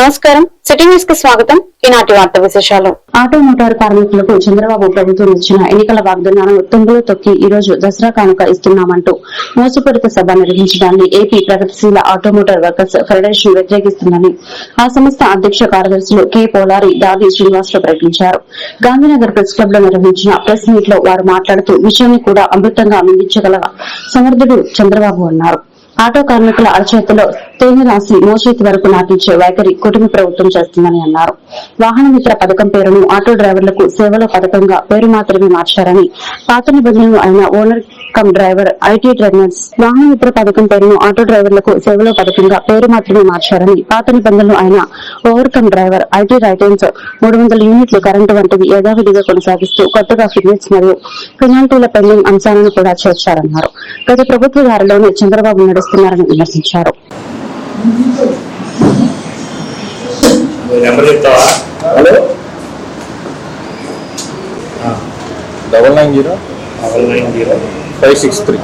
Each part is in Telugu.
నమస్కారం. సిటీ న్యూస్కి స్వాగతం. ఈనాటి వార్త విశేషాలు. ఆటో మోటార్ కార్మికులకు చంద్రబాబు ప్రభుత్వం ఇచ్చిన ఎన్నికల వాగ్దానాలను తుంగులో తొక్కి ఈ రోజు దసరా కానుక ఇస్తున్నామంటూ మోసపూరిత సభ నిర్వహించడాన్ని ఏపీ ప్రగతిశీల ఆటోమోటార్ వర్కర్స్ ఫెడరేషన్ వ్యతిరేకిస్తుందని ఆ సంస్థ అధ్యక్ష కార్యదర్శులు కె. పోలారి దావి శ్రీనివాసరావు ప్రకటించారు. గాంధీనగర్ ప్రెస్ క్లబ్లో నిర్వహించిన ప్రెస్ మీట్లో వారు మాట్లాడుతూ విషయాన్ని కూడా అమృతంగా అందించగల సమర్థుడు చంద్రబాబు అన్నారు. ఆటో కార్మికుల అరచేతిలో తేనె రాసి మోచేతి వరకు నాటించే వైఖరి కుటుంబ ప్రభుత్వం చేస్తుందని అన్నారు. వాహన మిత్ర పథకం పేరును ఆటో డ్రైవర్లకు సేవల పథకంగా పేరు మాత్రమే మార్చారని పాత నిబంధనలు అయిన owner cum driver IT trainers. Vahana Mitra పథకం పేరును ఆటో డ్రైవర్లకు సేవల పథకంగా పేరు మాత్రమే మార్చారని పాత నిబంధనలు అయిన over cum driver IT returns మూడు వందల యూనిట్లు కరెంటు వంటివి యథావిధిగా కొనసాగిస్తూ కొత్తగా ఫిట్నెస్ మరియు పెనాల్టీల పెండింగ్ అంశాలను కూడా చేర్చారన్నారు. గత ప్రభుత్వ దారిలోనే చంద్రబాబు నడుస్తున్నారని విమర్శించారు. నెంబర్ చెప్తావా hello? Double nine zero? Double nine zero. Five six three.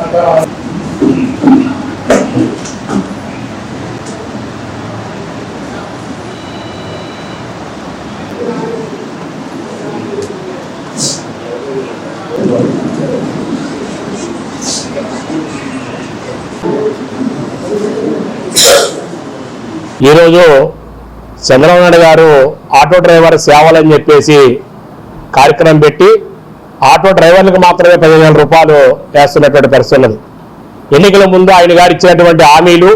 ఈరోజు చంద్రబాబు నాయుడు గారు ఆటో డ్రైవర్ సేవలని చెప్పేసి కార్యక్రమం పెట్టి ఆటో డ్రైవర్లకు మాత్రమే పదిహేను రూపాయలు వేస్తున్నటువంటి పరిస్థితి ఉన్నది. ఎన్నికల ముందు ఆయన గారు ఇచ్చినటువంటి హామీలు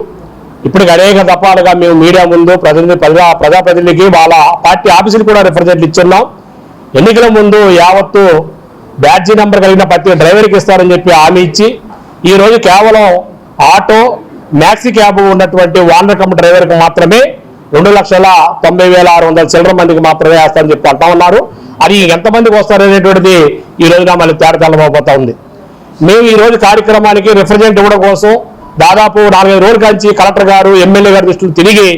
ఇప్పటికి అనేక దఫాలుగా మేము మీడియా ముందు ప్రతినిధి ప్రజా ప్రజాప్రతినిధికి వాళ్ళ పార్టీ ఆఫీసులు కూడా రిప్రజెంట్ ఇచ్చున్నాం. ఎన్నికల ముందు యావత్తు బ్యాడ్జీ నెంబర్ కలిగిన ప్రతి డ్రైవర్కి ఇస్తారని చెప్పి హామీ ఇచ్చి ఈరోజు కేవలం ఆటో మ్యాక్సీ క్యాబ్ ఉన్నటువంటి వానర్ కమ్ డ్రైవర్కి మాత్రమే రెండు లక్షల తొంభై వేల ఆరు వందల చిల్లర మందికి మాత్రమే వేస్తారని చెప్పి అంటా ఉన్నారు. అది ఎంతమందికి వస్తారనేటువంటిది ఈ రోజున మళ్ళీ తేడతెల్లమైపోతా ఉంది. మేము ఈ రోజు కార్యక్రమానికి రిప్రజెంట్ ఇవ్వడం కోసం దాదాపు నాలుగైదు రోజుల కంచి కలెక్టర్ గారు ఎమ్మెల్యే గారి దృష్టిలో తిరిగి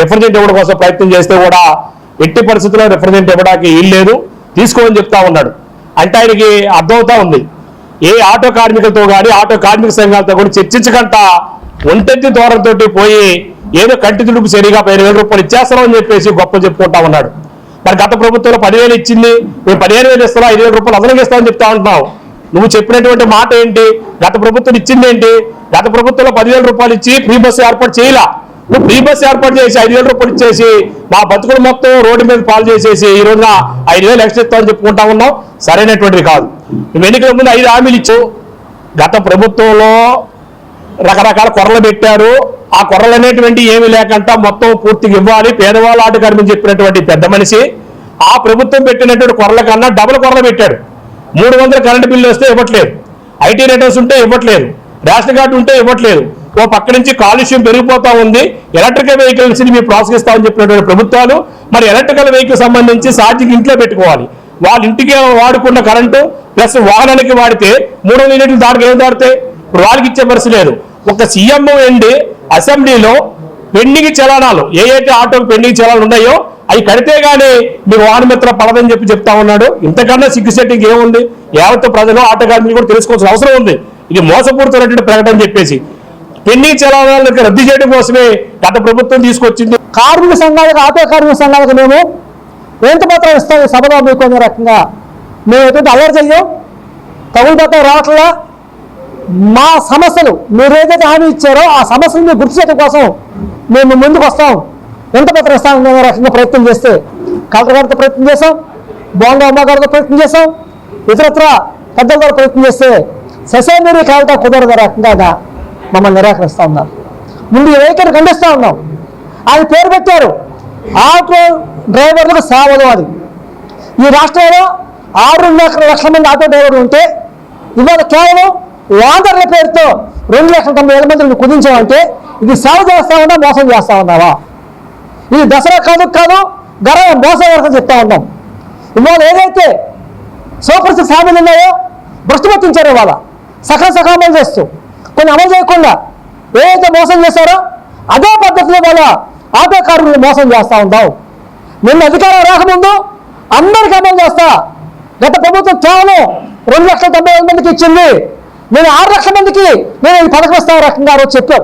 రిప్రజెంట్ ఇవ్వడం కోసం ప్రయత్నం చేస్తే కూడా ఎట్టి పరిస్థితుల్లో రిప్రజెంట్ ఇవ్వడానికి వీల్లేదు తీసుకోమని చెప్తా ఉన్నాడు. అంటే ఆయనకి అర్థమవుతా ఉంది. ఏ ఆటో కార్మికులతో కానీ ఆటో కార్మిక సంఘాలతో కూడా చర్చించకుండా ఒంటెత్తి దూరంతో పోయి ఏదో కంటి తుడుపు సరిగా పదిహేను వేల రూపాయలు ఇచ్చేస్తామని చెప్పేసి గొప్ప చెప్పుకుంటా ఉన్నాడు. మరి గత ప్రభుత్వంలో పదివేలు ఇచ్చింది మేము పదిహేను వేలు ఇస్తాం ఐదు వేల రూపాయలు అదనంగా ఇస్తామని చెప్తా ఉంటున్నావు. నువ్వు చెప్పినటువంటి మాట ఏంటి? గత ప్రభుత్వం ఇచ్చింది ఏంటి? గత ప్రభుత్వంలో పదివేల రూపాయలు ఇచ్చి ఫ్రీ బస్సు ఏర్పాటు చేయలా? నువ్వు ఫ్రీ బస్సు ఏర్పాటు చేసి ఐదు వేల రూపాయలు ఇచ్చేసి మా బతుకులు మొత్తం రోడ్డు మీద పాలు చేసేసి ఈ రోజున ఐదు వేలు ఎక్స్ట్రా ఇస్తామని చెప్పుకుంటా ఉన్నావు? సరైనటువంటిది కాదు. నువ్వు ఎన్నికల ముందు ఐదు హామీలు ఇచ్చావు. గత ప్రభుత్వంలో రకరకాల కొరలు పెట్టారు. ఆ కొరలు అనేటువంటి ఏమి లేకుండా మొత్తం పూర్తిగా ఇవ్వాలి. పేదవాళ్ళ ఆటగారని చెప్పినటువంటి పెద్ద మనిషి ఆ ప్రభుత్వం పెట్టినటువంటి కొరల కన్నా డబుల్ కొర్రలు పెట్టాడు. మూడు వందల కరెంట్ బిల్లు వస్తే ఇవ్వట్లేదు. ఐటీ రిటర్న్స్ ఉంటే ఇవ్వట్లేదు. రేషన్ కార్డు ఉంటే ఇవ్వట్లేదు. ఓ పక్క నుంచి కాలుష్యం పెరిగిపోతా ఉంది. ఎలక్ట్రికల్ వెహికల్స్ని మీరు ప్రోత్సహిస్తామని చెప్పినటువంటి ప్రభుత్వాలు మరి ఎలక్ట్రికల్ వెహికల్ సంబంధించి ఛార్జింగ్ ఇంట్లో పెట్టుకోవాలి. వాళ్ళ ఇంటికి వాడుకున్న కరెంటు ప్లస్ వాహనానికి వాడితే మూడు వందల యూనిట్లు దాడికి ఏం దాడితే ఇప్పుడు వాళ్ళకి ఇచ్చే పరిస్థితి లేదు. ఒక సీఎం ఎండి అసెంబ్లీలో పెండింగ్ చలనాలు ఏ అయితే ఆటోకి పెండింగ్ చలనాలు ఉన్నాయో అవి కడితే గానీ మీరు వాహనమిత్ర పడదని చెప్పి చెప్తా ఉన్నాడు. ఇంతకన్నా సిగ్గు సెట్టింగ్ ఏముంది? యావత్ ప్రజలు ఆటో కూడా తెలుసుకోవాల్సిన అవసరం ఉంది. ఇది మోసపూరితమైనటువంటి ప్రకటన చెప్పేసి. పెండింగ్ చలనాలను రద్దు చేయడం కోసమే గత ప్రభుత్వం తీసుకొచ్చింది. కార్మిక సంఘాలకు ఆటో కార్మిక సంఘాలకు మేము ఎంత పత్రం ఇస్తాం సభలో మీకు రకంగా మేము ఎటువంటి అల్లరి చెయ్యం తగులు పత్రం రావట్లా? మా సమస్యలు మీరు ఏదైతే హామీ ఇచ్చారో ఆ సమస్యలు మీరు గుర్తు చేయడం కోసం మేము ముందుకు వస్తాం. ఎంత పత్రం ఇస్తాం రకంగా ప్రయత్నం చేస్తే కలెక్టర్ గారితో ప్రయత్నం చేసాం బోండా అమ్మ గారితో ప్రయత్నం చేసాం ఇతరత్ర పెద్దల ద్వారా ప్రయత్నం చేస్తే ససే మీరు కాలతో కుదరదు రకంగా మమ్మల్ని నిరాకరిస్తూ ఉన్నారు. ముందు వెహికల్ వైఖరి ఖండిస్తూ ఉన్నాం. ఆయన పేరు పెట్టారు. ఆటో డ్రైవర్లకు సేవలు అది. ఈ రాష్ట్రంలో ఆరు లక్షల మంది ఆటో డ్రైవర్లు ఉంటే ఇవాళ కేవలం వాందర్ల పేరుతో రెండు లక్షల తొంభై వేల మందిని కుదించామంటే ఇది సేవ చేస్తా ఉన్నా మోసం చేస్తా ఉన్నావా? ఇది దసరా కాదు కాదు గర్వ మోసం వరకు చెప్తా ఉన్నాం. ఇవాళ ఏదైతే సూపర్ ఫ్యామిలీ ఉన్నాయో భ్రష్టుపట్టించారు ఇవాళ. సకల సగం అమలు చేస్తూ కొన్ని అమలు చేయకుండా ఏదైతే మోసం చేశారో అదే పద్ధతిలో వాళ్ళ ఆటో కార్మికులు మోసం చేస్తూ ఉంటాం నిన్న అధికారం రాకముందు అందరికి అమలు చేస్తా గత ప్రభుత్వం కేవలం రెండు లక్షల తొంభై వేల మందికి ఇచ్చింది. నేను ఆరు లక్షల మందికి నేను ఈ పథకం ఇస్తా రకంగా రోజు చెప్పాం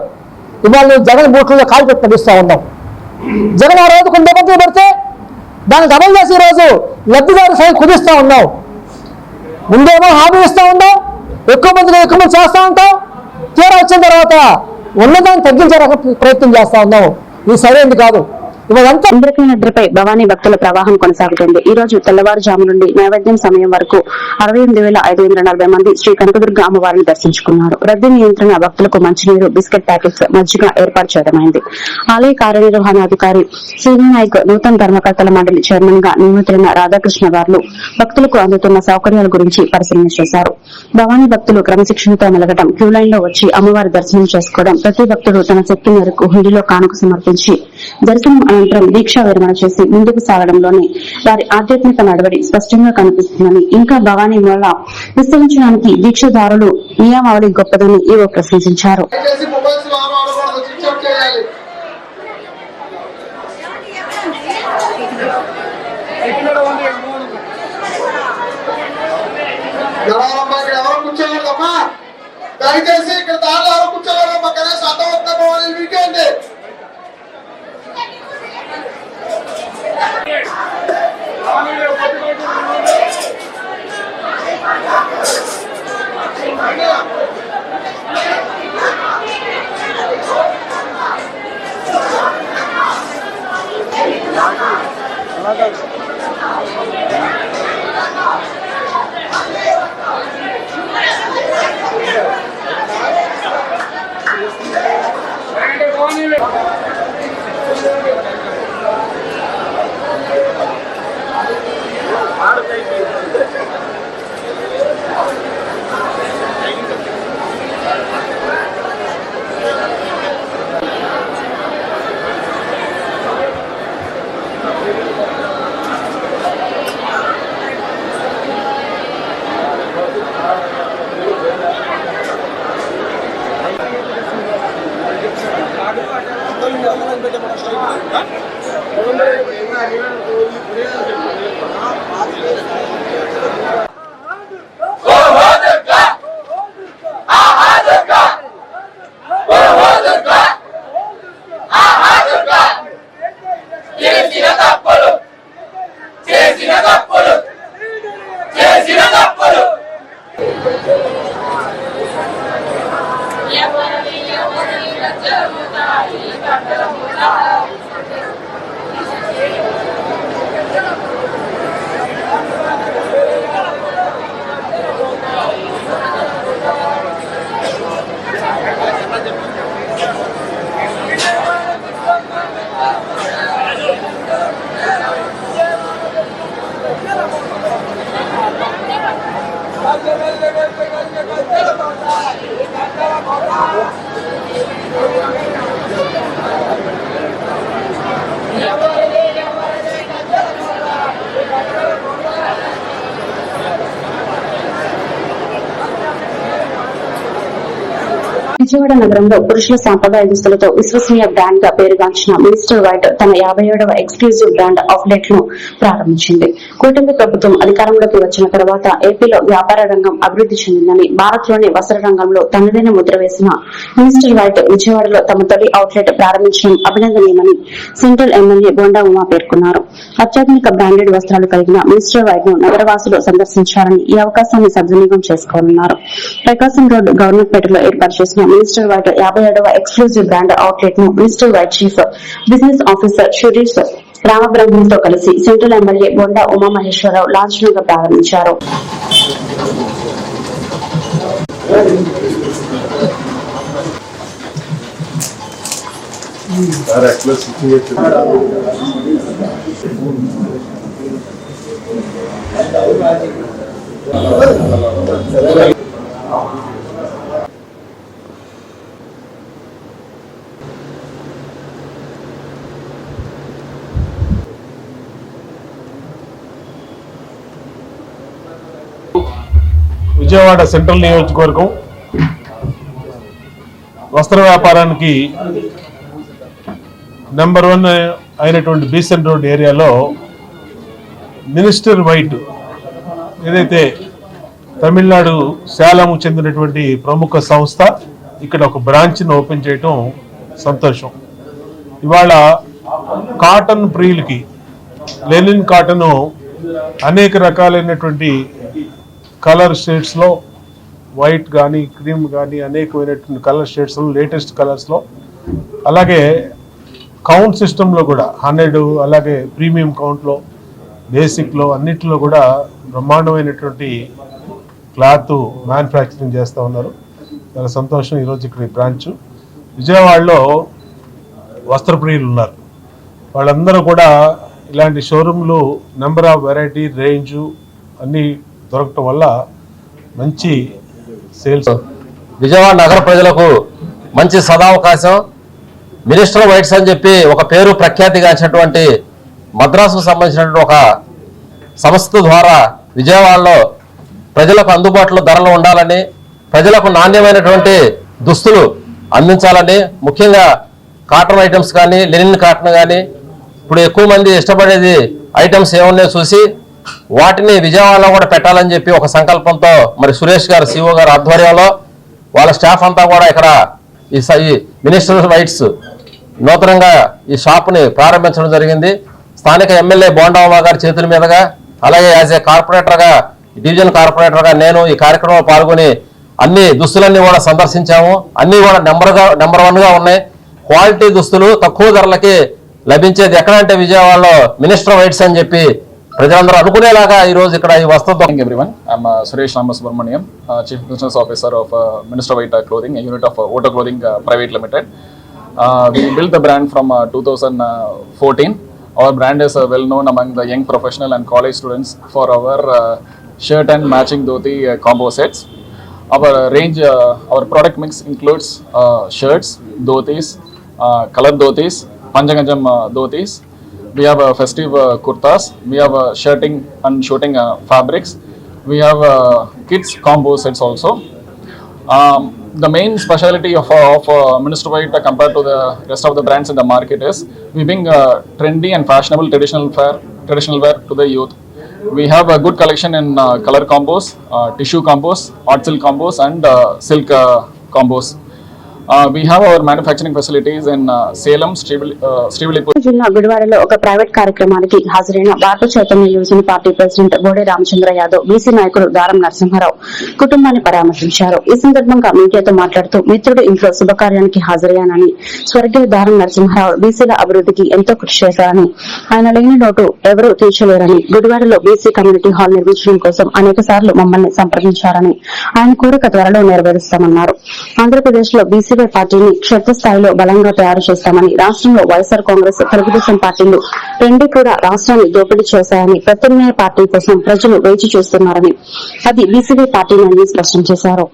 ఇవాళ నేను జగన్ బూట్లలో కాలు పెట్టి నడుస్తూ ఉన్నాం. జగన్ ఆ రోజు కొన్ని నిబంధనలు పెడితే దానికి అమలు చేసి ఈరోజు లబ్ధిదారు సైన్ కుదిస్తూ ఉన్నాం. ముందేమో హామీ ఇస్తూ ఉన్నాం. ఎక్కువ మందిని ఎక్కువ మంది చేస్తూ ఉంటాం. తీరా వచ్చిన తర్వాత ఉన్నదాన్ని తగ్గించే రకం ప్రయత్నం చేస్తూ ఉన్నాం. ఇది సరైనది కాదు. ఉదయంతో ఇంద్రకీ నిద్రపై భవానీ భక్తుల ప్రవాహం కొనసాగుతుంది. ఈ రోజు తెల్లవారుజాము నుండి నైవేద్యం సమయం వరకు అరవై ఎనిమిది వేల ఐదు వందల నలభై మంది శ్రీ కనకదుర్గ అమ్మవారిని దర్శించుకున్నారు. రద్దీ నియంత్రణ భక్తులకు మంచినీరు బిస్కెట్ ప్యాకెట్స్ మజ్జిగ ఏర్పాటు చేయడమైంది. ఆలయ కార్యనిర్వహణాధికారి శ్రీనాయక్ నూతన ధర్మకర్తల మండలి చైర్మన్గా నియమితులైన రాధాకృష్ణ వార్లు భక్తులకు అందుతున్న సౌకర్యాల గురించి పరిశీలన చేశారు. భవానీ భక్తులు క్రమశిక్షణతో మెలగడం క్యూ లైన్లో వచ్చి అమ్మవారి దర్శనం చేసుకోవడం ప్రతి భక్తుడు తన శక్తి మేరకు హుండీలో కానుక సమర్పించి దర్శనం అనంతరం దీక్షా విరమణ చేసి ముందుకు సాగడంలోనే వారి ఆధ్యాత్మిక నడవడి స్పష్టంగా కనిపిస్తుందని ఇంకా భవానీ మూల విస్తరించడానికి దీక్షదారులు నియమావళి గొప్పదని ఏవో ప్రశంసించారు. దయచేసి ఇక్కడ దారిలో ఎవరు కూర్చోలేదమ్మా కనీసం అర్థవంతం పోవాలి వీకెండ్. Yeah. Gracias. విజయవాడ నగరంలో పురుషుల సాంప్రదాయ దుస్తులతో విశ్వసనీయ బ్రాండ్గా పేరుగాంచిన మినిస్టర్ వైట్ తన యాభై ఏడవ ఎక్స్క్లూజివ్ బ్రాండ్ అవుట్లెట్ను ప్రారంభించింది. కూటమి ప్రభుత్వం అధికారంలోకి వచ్చిన తర్వాత ఏపీలో వ్యాపార రంగం అభివృద్ధి చెందిందని భారత్లోని వస్త్ర రంగంలో తనదైన ముద్ర వేసిన మినిస్టర్ వైట్ విజయవాడలో తమ తొలి అవుట్లెట్ ప్రారంభించడం అభినందనీయమని సెంట్రల్ ఎమ్మెల్యే బోండా ఉమా పేర్కొన్నారు. అత్యాధునిక బ్రాండెడ్ వస్త్రాలు కలిగిన మినిస్టర్ వైట్ను నగరవాసులు సందర్శించారని ఈ అవకాశాన్ని సద్వినియోగం చేసుకోనున్నారు. ప్రకాశం రోడ్ గవర్నమెంట్ పేటలో ఏర్పాటు చేసిన మినిస్టర్ వైట్ యాభై ఏడవ exclusive brand అవుట్లెట్ను mister white chief business officer Suresh రామబ్రహ్మంతో కలిసి సెంట్రల్ ఎమ్మెల్యే బొండా ఉమామహేశ్వరరావు లాంఛనంగా ప్రారంభించారు. విజయవాడ సెంట్రల్ నియోజకవర్గం వస్త్ర వ్యాపారానికి నెంబర్ వన్ అయినటువంటి బీసెన్ రోడ్ ఏరియాలో మినిస్టర్ వైట్ ఏదైతే తమిళనాడు శాలము చెందినటువంటి ప్రముఖ సంస్థ ఇక్కడ ఒక బ్రాంచ్ని ఓపెన్ చేయటం సంతోషం. ఇవాళ కాటన్ ప్రియులకి లెనిన్ కాటన్ అనేక రకాలైనటువంటి కలర్ షేడ్స్లో వైట్ కానీ క్రీమ్ కానీ అనేకమైనటువంటి కలర్ షేడ్స్లో లేటెస్ట్ కలర్స్లో అలాగే కౌంట్ సిస్టంలో కూడా హండ్రెడ్ అలాగే ప్రీమియం కౌంట్లో బేసిక్లో అన్నిటిలో కూడా బ్రహ్మాండమైనటువంటి క్లాత్ మ్యానుఫ్యాక్చరింగ్ చేస్తూ ఉన్నారు. చాలా సంతోషం ఈరోజు ఇక్కడ ఈ బ్రాంచ్. విజయవాడలో వస్త్రప్రియులు ఉన్నారు. వాళ్ళందరూ కూడా ఇలాంటి షోరూమ్లు నెంబర్ ఆఫ్ వెరైటీ రేంజు అన్నీ దొరకటం వల్ల మంచి సేల్స్ విజయవాడ నగర ప్రజలకు మంచి సదావకాశం. మినిస్టర్ వైట్స్ అని చెప్పి ఒక పేరు ప్రఖ్యాతిగాంచినటువంటి మద్రాసుకు సంబంధించినటువంటి ఒక సంస్థ ద్వారా విజయవాడలో ప్రజలకు అందుబాటులో ధరలు ఉండాలని ప్రజలకు నాణ్యమైనటువంటి దుస్తులు అందించాలని ముఖ్యంగా కాటన్ ఐటమ్స్ కానీ లెనిన్ కాటన్ కానీ ఇప్పుడు ఎక్కువ మంది ఇష్టపడేది ఐటమ్స్ ఏమున్నాయో చూసి వాటిని విజయవాడలో కూడా పెట్టాలని చెప్పి ఒక సంకల్పంతో మరి సురేష్ గారు సిఓ గారు ఆధ్వర్యంలో వాళ్ళ స్టాఫ్ అంతా కూడా ఇక్కడ ఈ స- ఈ మినిస్టర్ రైట్స్ నూతనంగా ఈ షాప్ని ప్రారంభించడం జరిగింది. స్థానిక ఎమ్మెల్యే బోండామ్మ గారి చేతుల మీదుగా అలాగే యాజ్ ఏ కార్పొరేటర్గా డివిజన్ కార్పొరేటర్గా నేను ఈ కార్యక్రమంలో పాల్గొని అన్ని దుస్తులన్నీ కూడా సందర్శించాము. అన్నీ కూడా నెంబర్గా నెంబర్ వన్గా ఉన్నాయి. క్వాలిటీ దుస్తులు తక్కువ ధరలకి లభించేది ఎక్కడంటే విజయవాడలో మినిస్టర్ వైట్స్ అని చెప్పి ప్రజలందరూ అనుకునేలాగా ఈ రోజు ఇక్కడ ఈ వస్త్ర దుకాణం Morning everyone. I'm uh, Suresh Ramasubramaniam, uh, Chief Business Officer of uh, Minister White Clothing, a unit of uh, Auto Clothing uh, Private Limited. Uh, we built the brand from uh, 2014. Our brand is uh, well known among the young professional and college students for our uh, shirt and matching dhoti uh, combo sets. Our uh, uh, uh, uh, uh, we have uh, festive uh, kurtas. We have uh, shirting and shooting uh, fabrics. We have uh, kids combo sets also. Um, the main specialty of, of uh, minister white uh, compared to the rest of the brands in the market is we bring uh, trendy and fashionable traditional wear traditional wear to the youth. We have a good collection in uh, color combos uh, tissue combos art silk combos and uh, silk uh, combos uh, జిల్లా గుడివాడలో ఒక ప్రైవేట్ కార్యక్రమానికి హాజరైన భారత చైతన్య యువజన పార్టీ ప్రెసిడెంట్ బోడే రామచంద్ర యాదవ్ బీసీ నాయకుడు దారం నరసింహారావు కుటుంబాన్ని పరామర్శించారు. ఈ సందర్భంగా మీడియాతో మాట్లాడుతూ మిత్రుడు ఇంట్లో శుభకార్యానికి హాజరయ్యానని స్వర్గీయ దారం నరసింహారావు బీసీల అభివృద్ధికి ఎంతో కృషి చేశారని ఆయన లేని లోటు ఎవరూ తీర్చలేరని గుడివాడలో బీసీ కమ్యూనిటీ హాల్ నిర్మించడం కోసం అనేక సార్లు మమ్మల్ని సంప్రదించారని ఆయన కోరిక త్వరలో నెరవేరుస్తామన్నారు. ఆంధ్రప్రదేశ్లో బీసీవై పార్టీని క్షేత్రస్థాయిలో బలంగా తయారు చేస్తామని రాష్ట్రంలో వైఎస్ఆర్ కాంగ్రెస్ తెలుగుదేశం పార్టీలు రెండు కూడా రాష్ట్రాన్ని దోపిడీ చేశాయని ప్రత్యామ్నాయ పార్టీ కోసం ప్రజలు వేచి చూస్తున్నారని అది బీసీవై పార్టీనని స్పష్టం చేశారు.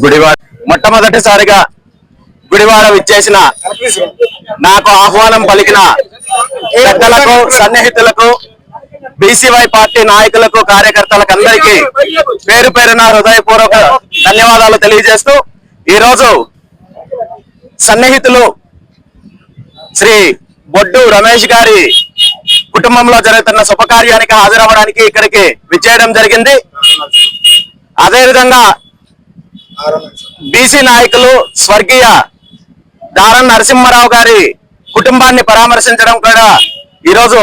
గుడివాడ మొట్టమొదటిసారిగా గుడివాడ విచ్చేసిన నాకు ఆహ్వానం పలికిన పెద్దలకు సన్నిహితులకు బీసీవై పార్టీ నాయకులకు కార్యకర్తలకు అందరికీ పేరు పేరున హృదయపూర్వక ధన్యవాదాలు తెలియజేస్తూ ఈరోజు సన్నిహితులు శ్రీ బొడ్డు రమేష్ గారి కుటుంబంలో జరుగుతున్న శుభకార్యానికి హాజరవ్వడానికి ఇక్కడికి విచ్చేయడం జరిగింది. అదేవిధంగా బీసీ నాయకులు స్వర్గీయ దారం నరసింహారావు గారి కుటుంబాన్ని పరామర్శించడం కూడా ఈరోజు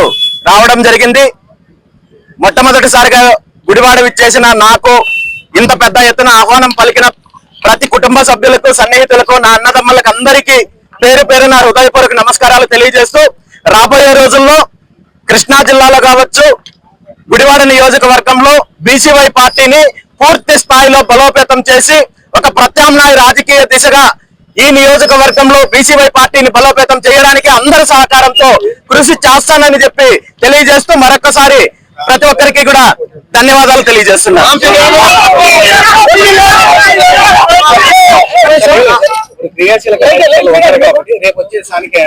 రావడం జరిగింది. మొట్టమొదటిసారిగా గుడివాడ విచ్చేసిన నాకు ఇంత పెద్ద ఎత్తున ఆహ్వానం పలికిన ప్రతి కుటుంబ సభ్యులకు సన్నిహితులకు నా అన్నదమ్ములకు అందరికీ పేరు పేరు నా హృదయపూర్వక నమస్కారాలు తెలియజేస్తూ రాబోయే రోజుల్లో కృష్ణా జిల్లాలో కావచ్చు గుడివాడ నియోజకవర్గంలో బీసీవై పార్టీని పూర్తి స్థాయిలో బలోపేతం చేసి ఒక ప్రత్యామ్నాయ రాజకీయ దిశగా ఈ నియోజకవర్గంలో బీసీవై పార్టీని బలోపేతం చేయడానికి అందరి సహకారంతో కృషి చేస్తానని చెప్పి తెలియజేస్తూ మరొకసారి ప్రతి ఒక్కరికి కూడా ధన్యవాదాలు తెలియజేస్తున్నాను రేపు వచ్చే స్థానిక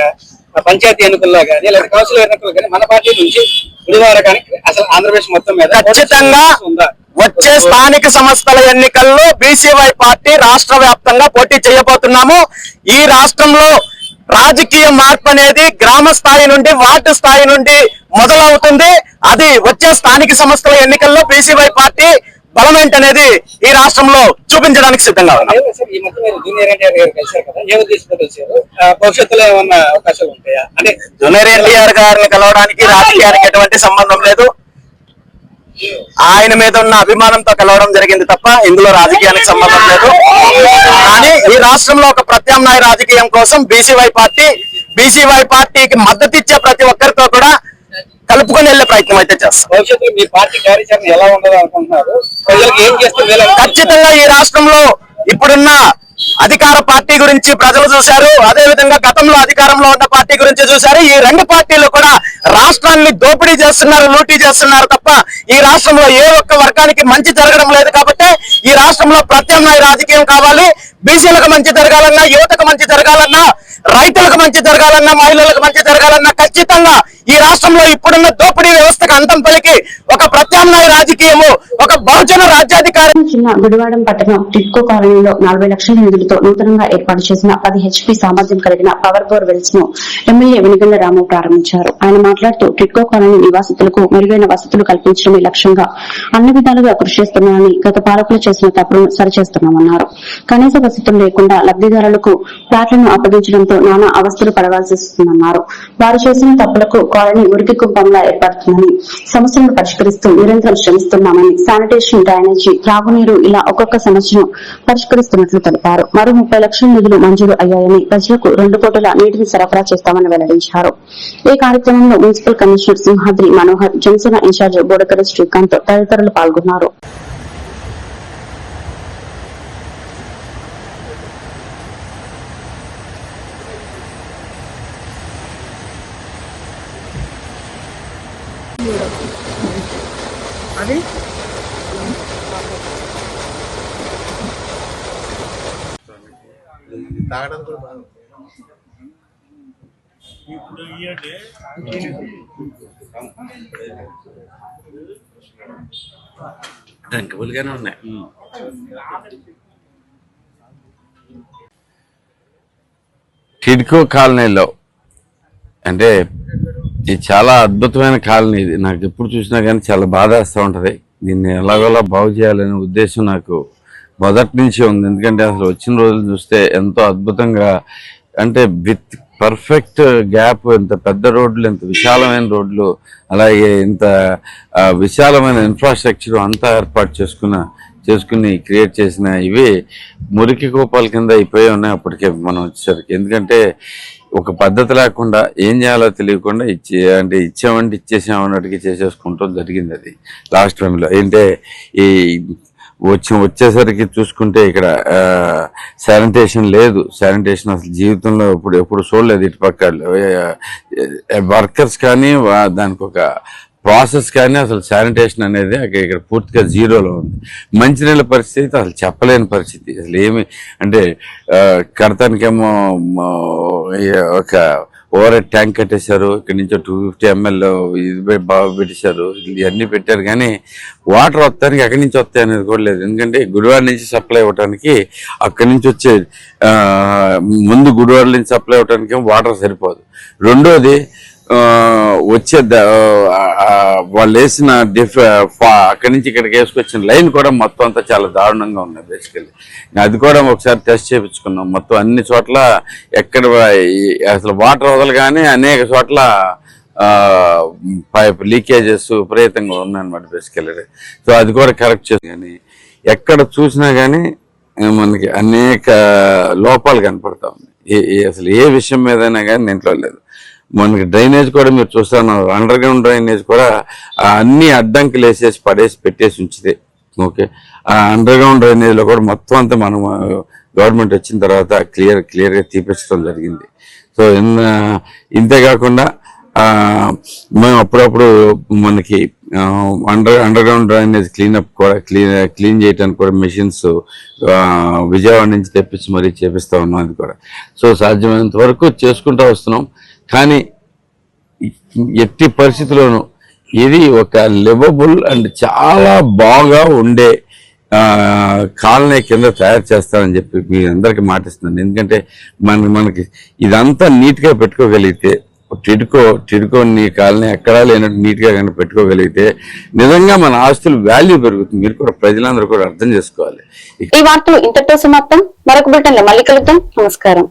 పంచాయతీ ఎన్నికల్లో కానీ లేదా కౌన్సిల్ ఎన్నికల్లో కానీ మన పార్టీ నుంచి గుడివార కానీ అసలు ఆంధ్రప్రదేశ్ మొత్తం మీద ఖచ్చితంగా వచ్చే స్థానిక సంస్థల ఎన్నికల్లో బీసీవై పార్టీ రాష్ట్ర వ్యాప్తంగా పోటీ చేయబోతున్నాము. ఈ రాష్ట్రంలో రాజకీయ మార్పు అనేది గ్రామ స్థాయి నుండి వార్డు స్థాయి నుండి మొదలవుతుంది. అది వచ్చే స్థానిక సంస్థల ఎన్నికల్లో బీసీవై పార్టీ బలమెంట్ అనేది ఈ రాష్ట్రంలో చూపించడానికి సిద్ధంగా జూనియర్ ఎన్టీఆర్ గారిని కలవడానికి రాజకీయానికి ఎటువంటి సంబంధం లేదు. ఆయన మీద ఉన్న అభిమానంతో కలవడం జరిగింది తప్ప ఇందులో రాజకీయానికి సంబంధం లేదు. కానీ ఈ రాష్ట్రంలో ఒక ప్రత్యామ్నాయ రాజకీయం కోసం బీసీవై పార్టీ బీసీవై పార్టీకి మద్దతు ఇచ్చే ప్రతి ఒక్కరితో కూడా కలుపుకొని వెళ్ళే ప్రయత్నం అయితే చేస్తాం. ఖచ్చితంగా ఈ రాష్ట్రంలో ఇప్పుడున్న అధికార పార్టీ గురించి ప్రజలు చూశారు. అదే విధంగా గతంలో అధికారంలో ఉన్న పార్టీ గురించి చూశారు. ఈ రెండు పార్టీలు కూడా రాష్ట్రాన్ని దోపిడీ చేస్తున్నారు లూటీ చేస్తున్నారు తప్ప ఈ రాష్ట్రంలో ఏ ఒక్క వర్గానికి మంచి జరగడం లేదు కాబట్టి ఈ రాష్ట్రంలో ప్రత్యామ్నాయ రాజకీయం కావాలి. బీసీలకు మంచి జరగాలన్నా యువతకు మంచి జరగాలన్నా రైతులకు మంచి జరగాలన్నా మహిళలకు మంచి జరగాలన్నా ఖచ్చితంగా ఈ రాష్ట్రంలో ఇప్పుడున్న దోపిడీ వ్యవస్థకు అంతం పలికి ఒక ప్రత్యామ్నాయ రాజకీయము ఒక బహుజన రాజ్యాధికారి చిన్న గుడివాడం పట్టణం టిట్కో కాలనీలో నలభై లక్షల నిధులతో నూతనంగా ఏర్పాటు చేసిన పది హెచ్పీ సామర్థ్యం కలిగిన పవర్ బోర్ వెల్స్ను ఎమ్మెల్యే వెనుగల్ల రాము ప్రారంభించారు. ఆయన మాట్లాడుతూ టిట్కో కాలనీ నివాసితులకు మెరుగైన వసతులు కల్పించడమే లక్ష్యంగా అన్ని విధాలుగా కృషి చేస్తున్నామని గత పాలకులు చేసిన తప్పులను సరిచేస్తున్నామన్నారు. కనీస వసతులు లేకుండా లబ్దిదారులకు ప్లాట్లను అప్పగించడం దీంతో నానా అవస్థలు పడవలసి వస్తుందన్నారు. వారు చేసిన తప్పులకు కాలనీ ఉరికి కుంభంలా ఏర్పడుతుందని సమస్యలను పరిష్కరిస్తూ నిరంతరం శ్రమిస్తున్నామని శానిటేషన్ డ్రైనేజీ త్రాగునీరు ఇలా ఒక్కొక్క సమస్యను పరిష్కరిస్తున్నట్లు తెలిపారు. మరో ముప్పై లక్షల నిధులు మంజూరు అయ్యాయని ప్రజలకు రెండు కోట్ల నీటిని సరఫరా చేస్తామని వెల్లడించారు. ఈ కార్యక్రమంలో municipal commissioner Simhadri Manohar Janasena incharge Bodakara Srikanth తదితరులు పాల్గొన్నారు. డ్రింకబుల్ గానే ఉన్నాయి. టిడ్కో కాలనీలో అంటే ఇది చాలా అద్భుతమైన కాలనీ ఇది. నాకు ఎప్పుడు చూసినా కానీ చాలా బాధేస్తూ ఉంటుంది. దీన్ని ఎలాగోలా బాగు చేయాలనే ఉద్దేశం నాకు మొదటి నుంచి ఉంది. ఎందుకంటే అసలు వచ్చిన రోజులు చూస్తే ఎంతో అద్భుతంగా అంటే విత్ పర్ఫెక్ట్ గ్యాప్ ఇంత పెద్ద రోడ్లు ఇంత విశాలమైన రోడ్లు అలాగే ఇంత విశాలమైన ఇన్ఫ్రాస్ట్రక్చర్ అంతా ఏర్పాటు చేసుకున్న చేసుకుని క్రియేట్ చేసిన ఇవి మురికి కోపాల కింద అయిపోయి ఉన్నాయి అప్పటికే మనం వచ్చేసరికి. ఎందుకంటే ఒక పద్ధతి లేకుండా ఏం చేయాలో తెలియకుండా ఇచ్చి అంటే ఇచ్చామంటే ఇచ్చేసామన్నట్టుగా చేసేసుకుంటాం జరిగింది అది. లాస్ట్ టైంలో ఏంటంటే ఈ వచ్చి వచ్చేసరికి చూసుకుంటే ఇక్కడ శానిటేషన్ లేదు. శానిటేషన్ అసలు జీవితంలో ఇప్పుడు ఎప్పుడు చూడలేదు ఇటు పక్క. వర్కర్స్ కానీ దానికి ఒక ప్రాసెస్ కానీ అసలు శానిటేషన్ అనేది అక్కడ ఇక్కడ పూర్తిగా జీరోలో ఉంది. మంచినీళ్ళ పరిస్థితి అసలు చెప్పలేని పరిస్థితి. అసలు ఏమి అంటే కడతానికేమో ఒక ఓవర్ ట్యాంక్ కట్టేశారు. ఇక్కడ నుంచి టూ ఫిఫ్టీ ఎంఎల్ ఇది బాగా పెట్టేశారు. ఇవన్నీ పెట్టారు కానీ వాటర్ వస్తానికి ఎక్కడి నుంచి వస్తాయి అనేది కూడా లేదు. ఎందుకంటే గుడివాడ నుంచి సప్లై అవ్వడానికి అక్కడి నుంచి వచ్చే ముందు గుడివాడ నుంచి సప్లై అవ్వడానికి వాటర్ సరిపోదు. రెండోది వచ్చే వాళ్ళు వేసిన డిఫ్ అక్కడి నుంచి ఇక్కడికి వేసుకొచ్చిన లైన్ కూడా మొత్తం అంతా చాలా దారుణంగా ఉంది బేసికలీ అది కూడా ఒకసారి టెస్ట్ చేయించుకున్నాం మొత్తం అన్ని చోట్ల ఎక్కడ అసలు వాటర్ వదలగానే అనేక చోట్ల పైప్ లీకేజెస్ విపరీతంగా ఉన్నాయన్నమాట బేసికలీ సో అది కూడా కరెక్ట్ చేసి కానీ ఎక్కడ చూసినా కానీ మనకి అనేక లోపాలు కనపడతా ఉన్నాయి. అసలు ఏ విషయం మీదైనా కానీ దీంట్లో లేదు. మనకి డ్రైనేజ్ కూడా మీరు చూస్తాను అండర్ గ్రౌండ్ డ్రైనేజ్ కూడా అన్ని అడ్డంకులు వేసేసి పడేసి పెట్టేసి ఉంచితే ఓకే? ఆ అండర్ గ్రౌండ్ డ్రైనేజ్లో కూడా మొత్తం అంతా మనం గవర్నమెంట్ వచ్చిన తర్వాత క్లియర్ క్లియర్గా తీపించడం జరిగింది. సో ఇంతేకాకుండా ఇంతే కాకుండా మేము అప్పుడప్పుడు మనకి under under ground drainage cleanup కూడా క్లీన్ క్లీన్ చేయడానికి కూడా మెషిన్స్ విజయవాడ నుంచి తెప్పించి మరీ చేపిస్తూ ఉన్నాం అది కూడా. సో సాధ్యమైనంత వరకు చేసుకుంటూ వస్తున్నాం. కానీ ఎట్టి పరిస్థితుల్లోనూ ఇది ఒక లివబుల్ అండ్ చాలా బాగా ఉండే కాలనీ కింద తయారు చేస్తానని చెప్పి మీ అందరికీ మాటిస్తున్నాను. ఎందుకంటే మన మనకి ఇదంతా నీట్గా పెట్టుకోగలిగితే టిడ్కో టిడ్కో నీ కాలనీ ఎక్కడా లేనట్టు నీట్గా కనుక పెట్టుకోగలిగితే నిజంగా మన ఆస్తులు వాల్యూ పెరుగుతుంది. మీరు కూడా ప్రజలందరూ కూడా అర్థం చేసుకోవాలి. ఈ వార్తలు ఇంతటితో సమాప్తం. మరొక బులెటిన్ మళ్ళీ కలుద్దాం. నమస్కారం.